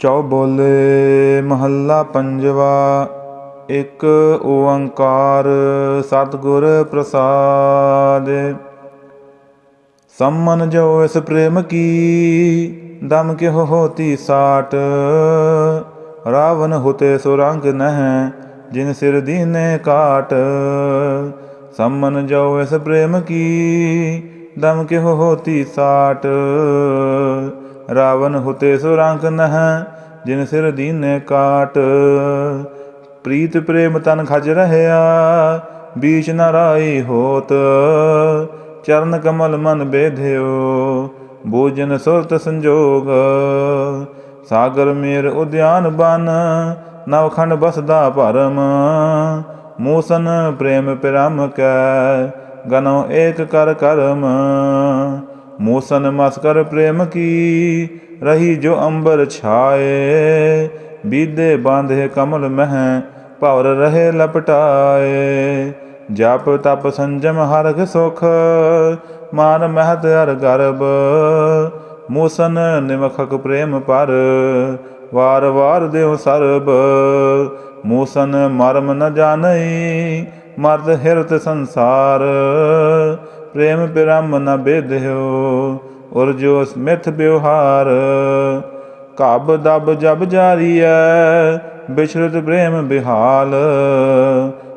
ਚੌ ਬੋਲੇ ਮਹੱਲਾ ਪੰਜਵਾ, ਇੱਕ ਓੰਕਾਰ ਸਤਿਗੁਰ ਪ੍ਰਸਾਦ। ਸੰਮਨ ਜੋ ਇਸ ਪ੍ਰੇਮ ਕੀ, ਦਮ ਕੇ ਹੋਤੀ ਸਾਟ। ਰਾਵਣ ਹੁਤੇ ਸੁਰੰਗ ਨਹਿ, ਜਿਨ ਸਿਰ ਦੀਨੇ ਕਾਟ। ਸੰਮਨ ਜੋ ਇਸ ਪ੍ਰੇਮ ਕੀ, ਦਮ ਕੇ ਹੋਤੀ ਸਾਟ। ਰਾਵਣ ਹੁਤੇ ਸੁਰੰਗ ਨਹਿ, ਜਿਨ ਸਿਰ ਦੀਨੇ ਕਾਟ। ਪ੍ਰੀਤ ਪ੍ਰੇਮ ਤਨ ਖਜ ਰਹਿਆ, ਬੀਚ ਨ ਹੋਤ। ਚਰਨ ਕਮਲ ਮਨ ਬੇਧਿਓ ਬੋਜਨ ਸੁਰਤ ਸੰਜੋਗ। ਸਾਗਰ ਮੇਰ ਉਦਿਆਨ ਬਨ, ਨਵਖੰਡ ਬਸਦਾ ਭਰਮ। ਮੂਸਨ ਪ੍ਰੇਮ ਪ੍ਰਮ ਕੈ, ਗਨੋ ਏਕ ਕਰ ਕਰਮ। ਮੂਸਨ ਮਸਕਰ ਪ੍ਰੇਮ ਕੀ? ਰਹੀ ਜੋ ਅੰਬਰ ਛਾਏ, ਬੀਦੇ ਬਾਂਧੇ ਕਮਲ ਮਹਿ, ਭਵਰ ਰਹੇ ਲਪਟਾਏ। ਜਪ ਤਪ ਸੰਜਮ ਹਰਗ ਸੁਖ, ਮਾਨ ਮਹਤ ਹਰ ਗਰਬ ਮੂਸਨ ਨਿਮਖਕ ਪ੍ਰੇਮ ਪਰ, ਵਾਰ ਵਾਰ ਦੇਉ ਸਰਬ। ਮੂਸਨ ਮਰਮ ਨ ਜਾਣਈ, ਮਰਦ ਹਿਰਤ ਸੰਸਾਰ। ਪ੍ਰੇਮ ਪਿਰਮ ਨ ਬੇਧਿਓ ਉਰ ਜੋ ਸਮਿਥ ਬਿਵਹਾਰ ਕਬ ਦਬ ਜਬ ਜਾਰੀ ਜਾਰੀਐ ਬਿਸਰਤ ਪ੍ਰੇਮ ਬਿਹਾਲ।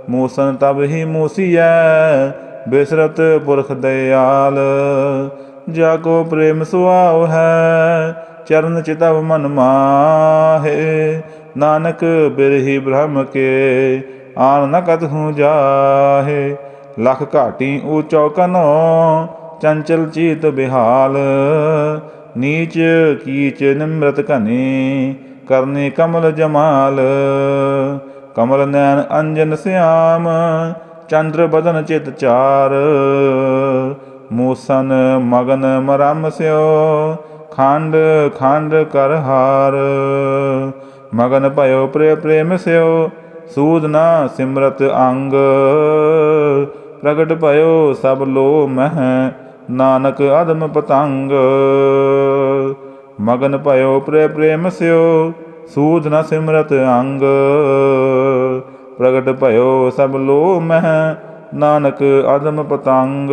ਮੂਸਨ ਤਬ ਹੀ ਮੂਸੀਐ, ਬਿਸਰਤ ਪੁਰਖ ਦਇਆਲ ਜਾ ਕੋ ਪ੍ਰੇਮ ਸੁਆਉ ਹੈ, ਚਰਨ ਚਿਤਵ ਮਨ ਮਾਹੇ। ਨਾਨਕ ਬਿਰਹੀ ਬ੍ਰਹਮ ਕੇ, ਆਨ ਨ ਕਤਹੂ ਜਾਹੇ। ਲਖ ਘਾਟੀ ਊਚੋ ਕਨੋ, ਚੰਚਲ ਚੀਤ ਬਿਹਾਲ। ਨੀਚ ਕੀਚ ਨਿਮਰਤ ਕਨੇ ਕਰਨੇ ਕਮਲ ਜਮਾਲ। ਕਮਲ ਨੈਣ ਅੰਜਨ ਸਿਆਮ, ਚੰਦਰ ਬਦਨ ਚਿਤ ਚਾਰ। ਮੂਸਨ ਮਗਨ ਮਰਮ ਸਿਓ, ਖੰਡ ਖੰਡ ਕਰ ਹਾਰ। ਮਗਨ ਭਇਓ ਪ੍ਰੇ ਪ੍ਰੇਮ ਸਿਓ, ਸੂਦ ਨਾ ਸਿਮਰਤ ਅੰਗ। ਪ੍ਰਗਟ ਭਇਓ ਸਭ ਲੋ ਮਹਿ, ਨਾਨਕ ਅਦਮ ਪਤੰਗ। ਮਗਨ ਭਇਓ ਪ੍ਰੇ ਪ੍ਰੇਮ ਸਿਓ ਸੂਦ ਨ ਸਿਮਰਤ ਅੰਗ। ਪ੍ਰਗਟ ਭਇਓ ਸਭ ਲੋ ਮਹਿ, ਨਾਨਕ ਅਦਮ ਪਤੰਗ।